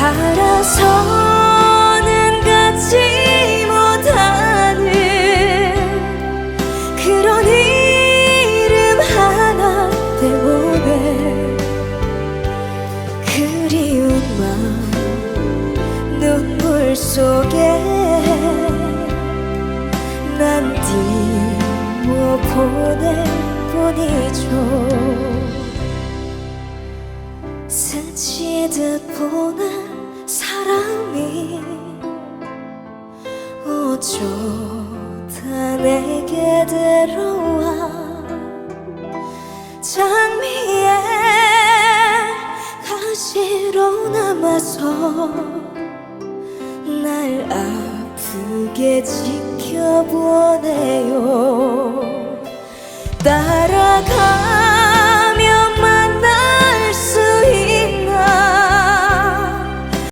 살아서는 갖지 못하는 그런 이름 하나 때문에 그리운 마음 눈물 속에 난 띄워 보낼 뿐이죠. 스치듯 보는 어쩌다 내게 들어와. 장미에 가시로 남아서 날 아프게 지켜보네요. 따라가